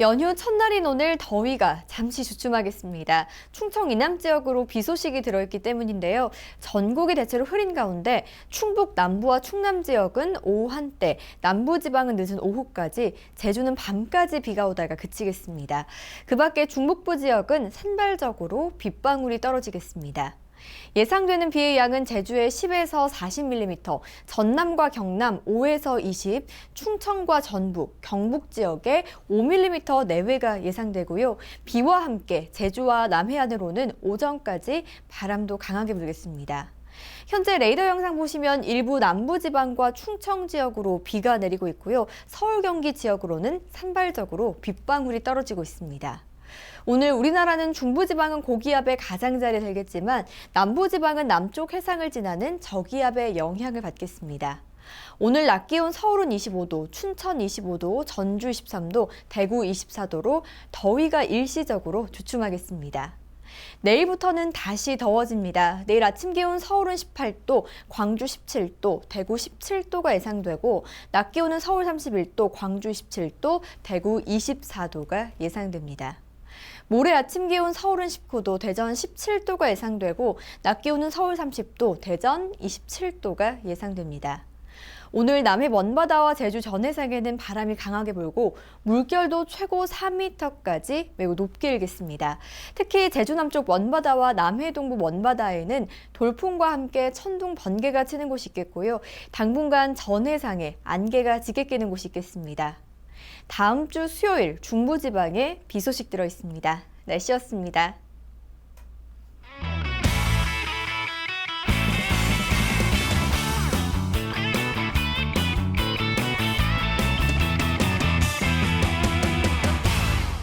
연휴 첫날인 오늘 더위가 잠시 주춤하겠습니다. 충청 이남 지역으로 비 소식이 들어있기 때문인데요. 전국이 대체로 흐린 가운데 충북 남부와 충남 지역은 오후 한때, 남부 지방은 늦은 오후까지, 제주는 밤까지 비가 오다가 그치겠습니다. 그 밖에 중북부 지역은 산발적으로 빗방울이 떨어지겠습니다. 예상되는 비의 양은 제주에 10에서 40mm, 전남과 경남 5에서 20, 충청과 전북, 경북 지역에 5mm 내외가 예상되고요. 비와 함께 제주와 남해안으로는 오전까지 바람도 강하게 불겠습니다. 현재 레이더 영상 보시면 일부 남부지방과 충청 지역으로 비가 내리고 있고요. 서울 경기 지역으로는 산발적으로 빗방울이 떨어지고 있습니다. 오늘 우리나라는 중부지방은 고기압의 가장자리에 들겠지만 남부지방은 남쪽 해상을 지나는 저기압의 영향을 받겠습니다. 오늘 낮 기온 서울은 25도, 춘천 25도, 전주 23도, 대구 24도로 더위가 일시적으로 주춤하겠습니다. 내일부터는 다시 더워집니다. 내일 아침 기온 서울은 18도, 광주 17도, 대구 17도가 예상되고 낮 기온은 서울 31도, 광주 17도, 대구 24도가 예상됩니다. 모레 아침 기온 서울은 19도, 대전 17도가 예상되고 낮 기온은 서울 30도, 대전 27도가 예상됩니다. 오늘 남해 먼바다와 제주 전해상에는 바람이 강하게 불고 물결도 최고 4m까지 매우 높게 일겠습니다. 특히 제주 남쪽 먼바다와 남해 동부 먼바다에는 돌풍과 함께 천둥 번개가 치는 곳이 있겠고요. 당분간 전해상에 안개가 짙게 끼는 곳이 있겠습니다. 다음 주 수요일 중부지방에 비 소식 들어 있습니다. 날씨였습니다.